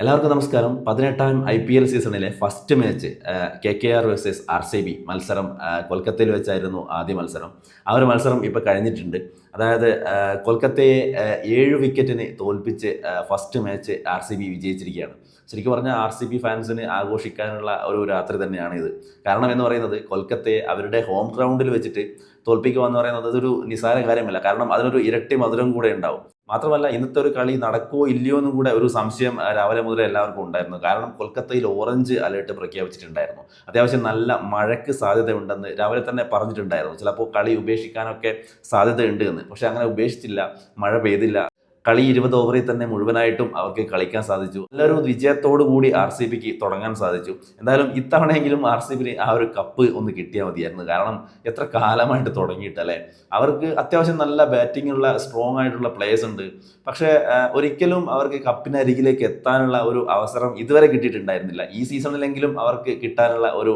എല്ലാവർക്കും നമസ്കാരം. പതിനെട്ടാം ഐ പി എൽ സീസണിലെ first match K K R versus R C B മത്സരം കൊൽക്കത്തയിൽ വെച്ചായിരുന്നു ആദ്യ മത്സരം. ആ ഒരു മത്സരം ഇപ്പോൾ കഴിഞ്ഞിട്ടുണ്ട്. അതായത് കൊൽക്കത്തയെ ഏഴ് വിക്കറ്റിന് തോൽപ്പിച്ച് first match R C B വിജയിച്ചിരിക്കുകയാണ്. ശരിക്കും പറഞ്ഞാൽ ആർ സി ബി ഫാൻസിന് ആഘോഷിക്കാനുള്ള ഒരു രാത്രി തന്നെയാണ് ഇത് കാരണം എന്ന് പറയുന്നത് കൊൽക്കത്തയെ അവരുടെ ഹോം ഗ്രൗണ്ടിൽ വെച്ചിട്ട് തോൽപ്പിക്കുക എന്ന് പറയുന്നത് അതൊരു നിസ്സാര കാര്യമല്ല. കാരണം അതിനൊരു ഇരട്ടി മധുരം കൂടെ ഉണ്ടാവും. മാത്രമല്ല ഇന്നത്തെ ഒരു കളി നടക്കുമോ ഇല്ലയോ എന്നും കൂടെ ഒരു സംശയം രാവിലെ മുതൽ എല്ലാവർക്കും ഉണ്ടായിരുന്നു. കാരണം കൊൽക്കത്തയിൽ ഓറഞ്ച് അലേർട്ട് പ്രഖ്യാപിച്ചിട്ടുണ്ടായിരുന്നു. അത്യാവശ്യം നല്ല മഴയ്ക്ക് സാധ്യതയുണ്ടെന്ന് രാവിലെ തന്നെ പറഞ്ഞിട്ടുണ്ടായിരുന്നു. ചിലപ്പോൾ കളി ഉപേക്ഷിക്കാനൊക്കെ സാധ്യതയുണ്ട് എന്ന്. പക്ഷെ അങ്ങനെ ഉപേക്ഷിച്ചില്ല. മഴ പെയ്തില്ല. കളി ഇരുപത് ഓവറിൽ തന്നെ മുഴുവനായിട്ടും അവർക്ക് കളിക്കാൻ സാധിച്ചു. നല്ലൊരു വിജയത്തോടു കൂടി ആർ സി ബിക്ക് തുടങ്ങാൻ സാധിച്ചു. എന്തായാലും ഇത്തവണയെങ്കിലും ആർ സി ബിന് ആ ഒരു കപ്പ് ഒന്ന് കിട്ടിയാൽ മതിയായിരുന്നു. കാരണം എത്ര കാലമായിട്ട് തുടങ്ങിയിട്ടല്ലേ അവർക്ക് അത്യാവശ്യം നല്ല ബാറ്റിങ്ങുള്ള സ്ട്രോങ് ആയിട്ടുള്ള പ്ലേയേഴ്സ് ഉണ്ട്. പക്ഷേ ഒരിക്കലും അവർക്ക് കപ്പിനരികിലേക്ക് എത്താനുള്ള ഒരു അവസരം ഇതുവരെ കിട്ടിയിട്ടുണ്ടായിരുന്നില്ല. ഈ സീസണിലെങ്കിലും അവർക്ക് കിട്ടാനുള്ള ഒരു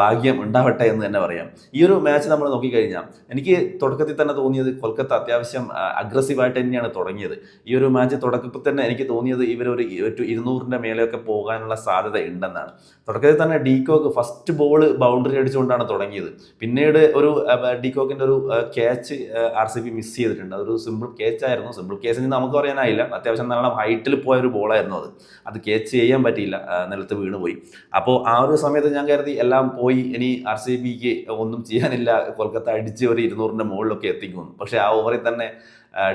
ഭാഗ്യം ഉണ്ടാവട്ടെ എന്ന് തന്നെ പറയാം. ഈ ഒരു മാച്ച് നമ്മൾ നോക്കിക്കഴിഞ്ഞാൽ എനിക്ക് തുടക്കത്തിൽ തന്നെ തോന്നിയത് കൊൽക്കത്ത അത്യാവശ്യം അഗ്രസീവായിട്ട് തന്നെയാണ് തുടങ്ങിയത്. ഈ ഒരു മാച്ച് തുടക്കത്തിൽ തന്നെ എനിക്ക് തോന്നിയത് ഇവരൊരു ഇരുന്നൂറിന്റെ മേലെയൊക്കെ പോകാനുള്ള സാധ്യത ഉണ്ടെന്നാണ്. തുടക്കത്തിൽ തന്നെ de Kock first ball boundary അടിച്ചുകൊണ്ടാണ് തുടങ്ങിയത്. പിന്നീട് ഒരു ഡീകോക്കിന്റെ ഒരു catch R C B miss ചെയ്തിട്ടുണ്ട്. അതൊരു സിമ്പിൾ ക്യാച്ച് ആയിരുന്നു. സിമ്പിൾ ക്യാച്ച് നമുക്ക് പറയാനായില്ല. അത്യാവശ്യം നല്ല ഹൈറ്റിൽ പോയ ഒരു ബോളായിരുന്നു അത്. അത് ക്യാച്ച് ചെയ്യാൻ പറ്റിയില്ല. നിലത്ത് വീണ് പോയി അപ്പോൾ ആ ഒരു സമയത്ത് ഞാൻ കരുതി എല്ലാം പോയി. ഇനി ആർ സി ബിക്ക് ഒന്നും ചെയ്യാനില്ല. കൊൽക്കത്ത അടിച്ച് ഒരു ഇരുന്നൂറിന്റെ മുകളിലൊക്കെ എത്തിക്കുന്നു. പക്ഷേ ആ ഓവറിൽ തന്നെ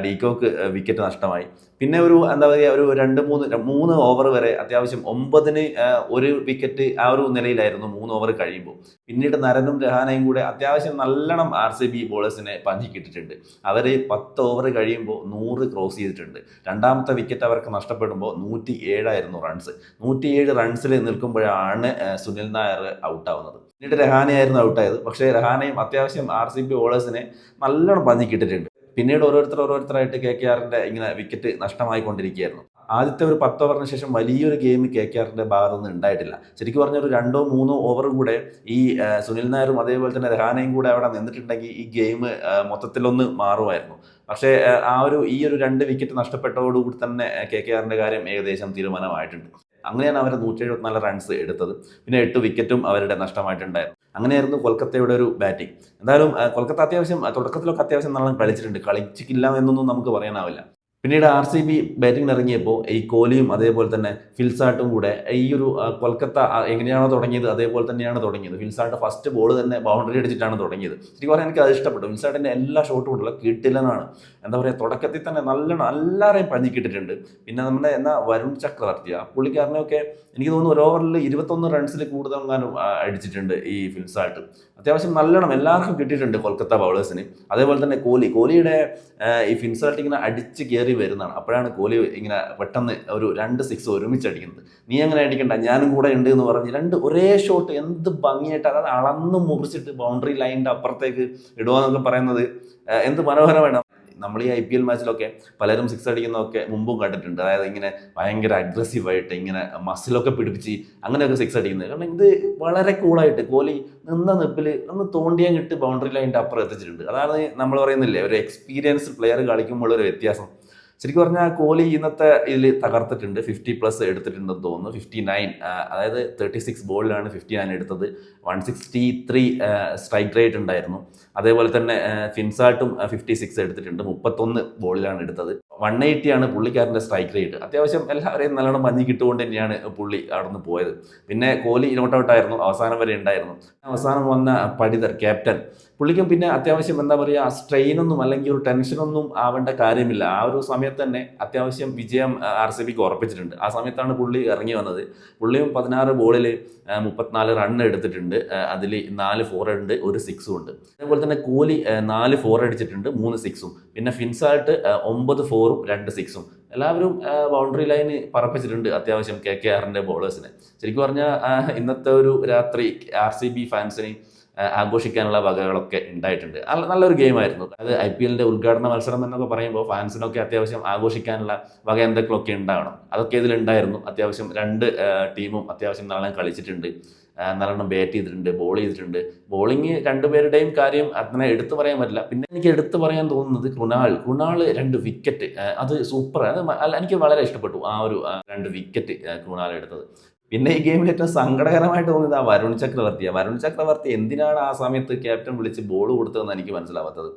ഡീകോക്ക് വിക്കറ്റ് നഷ്ടമായി. പിന്നെ ഒരു എന്താ പറയുക ഒരു രണ്ട് മൂന്ന് മൂന്ന് ഓവർ വരെ അത്യാവശ്യം ഒമ്പതിന് ഒരു വിക്കറ്റ് ആ ഒരു നിലയിലായിരുന്നു മൂന്ന് ഓവർ കഴിയുമ്പോൾ. പിന്നീട് നരനും രഹാനയും കൂടെ അത്യാവശ്യം നല്ലോണം ആർ സി ബി ബോളേഴ്സിനെ പഞ്ചിക്കിട്ടിട്ടുണ്ട്. അവർ പത്ത് ഓവർ കഴിയുമ്പോൾ നൂറ് ക്രോസ് ചെയ്തിട്ടുണ്ട്. രണ്ടാമത്തെ വിക്കറ്റ് അവർക്ക് നഷ്ടപ്പെടുമ്പോൾ നൂറ്റി ഏഴായിരുന്നു റൺസ്. നൂറ്റിയേഴ് റൺസിൽ നിൽക്കുമ്പോഴാണ് സുനിൽ നായർ ഔട്ടാവുന്നത്. പിന്നീട് രഹാനയായിരുന്നു ഔട്ടായത്. പക്ഷേ രഹാനയും അത്യാവശ്യം ആർ സി ബി ബോളേഴ്സിനെ നല്ലോണം പഞ്ഞിക്കിട്ടിട്ടുണ്ട് പിന്നീട് ഓരോരുത്തർ ഓരോരുത്തരായിട്ട് കെ കെ ആറിന്റെ ഇങ്ങനെ വിക്കറ്റ് നഷ്ടമായിക്കൊണ്ടിരിക്കുകയായിരുന്നു. ആദ്യത്തെ ഒരു പത്ത് ഓവറിന് ശേഷം വലിയൊരു ഗെയിം കെ കെ ആറിന്റെ ഭാഗത്തുനിന്ന് ഉണ്ടായിട്ടില്ല. ശരിക്കും പറഞ്ഞ ഒരു രണ്ടോ മൂന്നോ ഓവർ കൂടെ ഈ സുനിൽ നായരും അതേപോലെ തന്നെ രഹാനയും കൂടെ അവിടെ നിന്നിട്ടുണ്ടെങ്കിൽ ഈ ഗെയിം മൊത്തത്തിലൊന്ന് മാറുമായിരുന്നു. പക്ഷേ ആ, ഒരു ഈ ഒരു രണ്ട് വിക്കറ്റ് നഷ്ടപ്പെട്ടതോടുകൂടി തന്നെ കെ കെ ആറിന്റെ കാര്യം ഏകദേശം തീരുമാനമായിട്ടുണ്ട്. അങ്ങനെയാണ് അവർ നൂറ്റി എഴുപത്തിനാല് റൺസ് എടുത്തത്. പിന്നെ എട്ട് വിക്കറ്റും അവരുടെ നഷ്ടമായിട്ടുണ്ടായിരുന്നു. അങ്ങനെയായിരുന്നു കൊൽക്കത്തയുടെ ഒരു ബാറ്റിംഗ്. എന്തായാലും കൊൽക്കത്ത അത്യാവശ്യം തുടക്കത്തിലൊക്കെ അത്യാവശ്യം നല്ല കളിച്ചിട്ടുണ്ട്. കളിച്ചിട്ടില്ല എന്നൊന്നും നമുക്ക് പറയാനാവില്ല. പിന്നീട് ആർ സി ബി ബാറ്റിംഗിന് ഇറങ്ങിയപ്പോൾ ഈ കോഹ്ലിയും അതേപോലെ തന്നെ ഫിൽസാട്ടും കൂടെ ഈ ഒരു കൊൽക്കത്ത എങ്ങനെയാണോ തുടങ്ങിയത് അതേപോലെ തന്നെയാണ് തുടങ്ങിയത്. ഫിൽസാട്ട് ഫസ്റ്റ് ബോൾ തന്നെ ബൗണ്ടറി അടിച്ചിട്ടാണ് തുടങ്ങിയത്. ശരിക്കും പറഞ്ഞാൽ എനിക്ക് അത് ഇഷ്ടപ്പെട്ടു. ഫിൽസാട്ടിന്റെ എല്ലാ ഷോട്ടും ഉണ്ടല്ലോ കിട്ടില്ലെന്നാണ്. എന്താ പറയുക തുടക്കത്തിൽ തന്നെ നല്ലോണം എല്ലാവരെയും പഞ്ഞിക്കിട്ടിട്ടുണ്ട് പിന്നെ നമ്മുടെ എന്നാ വരുൺ ചക്രവർത്തി ആ പുള്ളിക്കാരനെയൊക്കെ എനിക്ക് തോന്നുന്നു ഒരു ഓവറിൽ ഇരുപത്തൊന്ന് റൺസിൽ കൂടുതൽ എങ്ങാനും അടിച്ചിട്ടുണ്ട് ഈ ഫിൽസാട്ട് അത്യാവശ്യം നല്ലോണം എല്ലാവർക്കും കിട്ടിയിട്ടുണ്ട് കൊൽക്കത്ത ബൗളേഴ്സിന് അതേപോലെ തന്നെ കോഹ്ലി. കോഹ്ലിയുടെ ഈ ഫിൻസാട്ട് ഇങ്ങനെ അടിച്ച് കയറി വരുന്നതാണ്. അപ്പോഴാണ് കോഹ്ലി ഇങ്ങനെ പെട്ടെന്ന് ഒരു രണ്ട് സിക്സ് ഒരുമിച്ച് അടിക്കുന്നത് നീ അങ്ങനെ അടിക്കണ്ട ഞാനും കൂടെ ഉണ്ട് എന്ന് പറഞ്ഞ് രണ്ട് ഒരേ ഷോട്ട് എന്ത് ഭംഗിയായിട്ട് അതായത് അളന്ന് മുറിച്ചിട്ട് ബൗണ്ടറി ലൈനിന്റെ അപ്പുറത്തേക്ക് ഇടുക എന്നൊക്കെ പറയുന്നത് എന്ത് മനോഹരമാണ് നമ്മൾ ഈ ഐ പി എൽ മാച്ചിലൊക്കെ പലരും സിക്സ് അടിക്കുന്നതൊക്കെ മുമ്പും കണ്ടിട്ടുണ്ട്. അതായത് ഇങ്ങനെ ഭയങ്കര അഗ്രസീവായിട്ട് ഇങ്ങനെ മസിലൊക്കെ പിടിപ്പിച്ച് അങ്ങനെയൊക്കെ സിക്സ് അടിക്കുന്നത്. കാരണം ഇത് വളരെ കൂളായിട്ട് കോഹ്ലി നിന്ന നിപ്പിൽ ഒന്ന് തോണ്ടിയാൻ കിട്ട് ബൗണ്ടറി ലൈന്റെ അപ്പുറം എത്തിച്ചിട്ടുണ്ട്. അതാണ് നമ്മൾ പറയുന്നില്ലേ ഒരു എക്സ്പീരിയൻസ്ഡ് പ്ലെയർ കളിക്കുമ്പോൾ ഒരു വ്യത്യാസം. ശരിക്കും പറഞ്ഞാൽ കോഹ്ലി ഇന്നത്തെ ഇതിൽ തകർത്തിട്ടുണ്ട്. ഫിഫ്റ്റി പ്ലസ് എടുത്തിട്ടുണ്ടെന്ന് തോന്നുന്നു. ഫിഫ്റ്റി നയൻ അതായത് തേർട്ടി സിക്സ് ബോളിലാണ് ഫിഫ്റ്റി നയൻ എടുത്തത്. One sixty three strike rate ഉണ്ടായിരുന്നു. അതേപോലെ തന്നെ ഫിൻസാർട്ടും ഫിഫ്റ്റി സിക്സ് എടുത്തിട്ടുണ്ട്. മുപ്പത്തൊന്ന് ബോളിലാണ് എടുത്തത്. വൺ എയ്റ്റിയാണ് പുള്ളിക്കാരന്റെ സ്ട്രൈക്ക് റേറ്റ് അത്യാവശ്യം എല്ലാവരെയും നല്ലോണം മഞ്ഞ് കിട്ടുകൊണ്ട് തന്നെയാണ് പുള്ളി അവിടെ നിന്ന് പോയത്. പിന്നെ കോഹ്ലി നോട്ട് ഔട്ട് ആയിരുന്നു അവസാനം വരെ ഉണ്ടായിരുന്നു. അവസാനം വന്ന പടിതർ ക്യാപ്റ്റൻ പുള്ളിക്കും പിന്നെ അത്യാവശ്യം എന്താ പറയുക സ്ട്രെയിനൊന്നും അല്ലെങ്കിൽ ഒരു ടെൻഷനൊന്നും ആവേണ്ട കാര്യമില്ല. ആ ഒരു സമയത്ത് തന്നെ അത്യാവശ്യം വിജയം ആർ സി ബിക്ക് ഉറപ്പിച്ചിട്ടുണ്ട്. ആ സമയത്താണ് പുള്ളി ഇറങ്ങി വന്നത്. പുള്ളിയും പതിനാറ് ബോളിൽ മുപ്പത്തിനാല് റൺ എടുത്തിട്ടുണ്ട്. അതിൽ നാല് ഫോർ ഉണ്ട് ഒരു സിക്സും ഉണ്ട്. അതേപോലെ തന്നെ കോഹ്ലി നാല് ഫോർ അടിച്ചിട്ടുണ്ട് മൂന്ന് സിക്സും പിന്നെ ഫിൻസാൾട്ട് ഒമ്പത് ഫോറും രണ്ട് സിക്സും എല്ലാവരും ബൗണ്ടറി ലൈന് പറപ്പിച്ചിട്ടുണ്ട് അത്യാവശ്യം കെ കെ ആറിന്റെ ബോളേഴ്സിനെ ശരിക്കും പറഞ്ഞാൽ ഇന്നത്തെ ഒരു രാത്രി ആർ സി ബി ഫാൻസിന് ആ, ആഘോഷിക്കാനുള്ള വകകളൊക്കെ ഉണ്ടായിട്ടുണ്ട്. നല്ല നല്ലൊരു ഗെയിമായിരുന്നു. അത് ഐ പി എല്ലിന്റെ ഉദ്ഘാടന മത്സരം എന്നൊക്കെ പറയുമ്പോൾ ഫാൻസിനൊക്കെ അത്യാവശ്യം ആഘോഷിക്കാനുള്ള വക എന്തൊക്കെയൊക്കെ ഉണ്ടാവണം. അതൊക്കെ ഇതിലുണ്ടായിരുന്നു. അത്യാവശ്യം രണ്ട് ടീമും അത്യാവശ്യം നാളെ കളിച്ചിട്ടുണ്ട്. നല്ലോണം ബാറ്റ് ചെയ്തിട്ടുണ്ട് ബോൾ ചെയ്തിട്ടുണ്ട്. ബോളിങ് രണ്ടുപേരുടെയും കാര്യം അങ്ങനെ എടുത്തു പറയാൻ പറ്റില്ല. പിന്നെ എനിക്ക് എടുത്തു പറയാൻ തോന്നുന്നത് കുണാൾ കുണാൾ രണ്ട് വിക്കറ്റ് അത് സൂപ്പർ അത് എനിക്ക് വളരെ ഇഷ്ടപ്പെട്ടു ആ ഒരു രണ്ട് വിക്കറ്റ് കുണാൾ എടുത്തത്. പിന്നെ ഈ ഗെയിമിൽ ഏറ്റവും സങ്കടകരമായിട്ട് തോന്നിയത് ആ വരുൺ ചക്രവർത്തിയാണ് വരുൺ ചക്രവർത്തി എന്തിനാണ് ആ സമയത്ത് ക്യാപ്റ്റൻ വിളിച്ച് ബോൾ കൊടുത്തതെന്ന് എനിക്ക് മനസ്സിലാവാത്തത്.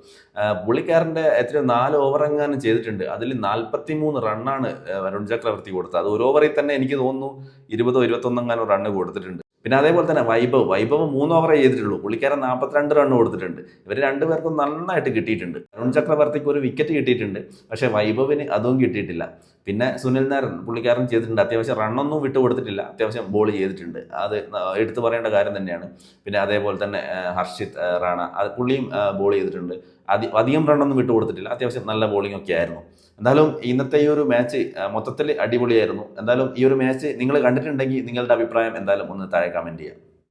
പുള്ളിക്കാരന്റെ എത്രയോ നാല് ഓവർ എങ്ങാനും ചെയ്തിട്ടുണ്ട്. അതിൽ നാൽപ്പത്തി മൂന്ന് റണ്ണാണ് വരുൺ ചക്രവർത്തി കൊടുത്തത്. അത് ഒരു ഓവറിൽ തന്നെ എനിക്ക് തോന്നുന്നു ഇരുപതോ ഇരുപത്തൊന്നെങ്ങാനോ റണ്ണ് കൊടുത്തിട്ടുണ്ട്. പിന്നെ അതേപോലെ തന്നെ വൈഭവ്. വൈഭവ് മൂന്ന് ഓവറേ ചെയ്തിട്ടുള്ളൂ. പുള്ളിക്കാരൻ നാൽപ്പത്തിരണ്ട് റണ്ണ് കൊടുത്തിട്ടുണ്ട്. ഇവർ രണ്ടുപേർക്കും നന്നായിട്ട് കിട്ടിയിട്ടുണ്ട്. അരുൺ ചക്രവർത്തിക്ക് ഒരു വിക്കറ്റ് കിട്ടിയിട്ടുണ്ട്. പക്ഷേ വൈഭവിന് അതും കിട്ടിയിട്ടില്ല. പിന്നെ സുനിൽ നാരൻ പുള്ളിക്കാരൻ ചെയ്തിട്ടുണ്ട്. അത്യാവശ്യം റണ്ണൊന്നും വിട്ടു കൊടുത്തിട്ടില്ല. അത്യാവശ്യം ബോൾ ചെയ്തിട്ടുണ്ട്. അത് എടുത്തു പറയേണ്ട കാര്യം തന്നെയാണ്. പിന്നെ അതേപോലെ തന്നെ ഹർഷിത് റാണ. അത് പുള്ളിയും ബോൾ ചെയ്തിട്ടുണ്ട്. അധി അധികം റണ്ണൊന്നും വിട്ടു കൊടുത്തിട്ടില്ല. അത്യാവശ്യം നല്ല ബോളിംഗ് ഒക്കെ ആയിരുന്നു. എന്തായാലും ഇന്നത്തെ ഈ ഒരു മാച്ച് മൊത്തത്തിൽ അടിപൊളിയായിരുന്നു. എന്തായാലും ഈ ഒരു മാച്ച് നിങ്ങൾ കണ്ടിട്ടുണ്ടെങ്കിൽ നിങ്ങളുടെ അഭിപ്രായം എന്തായാലും ഒന്ന് താഴെ കമന്റ് ചെയ്യാം.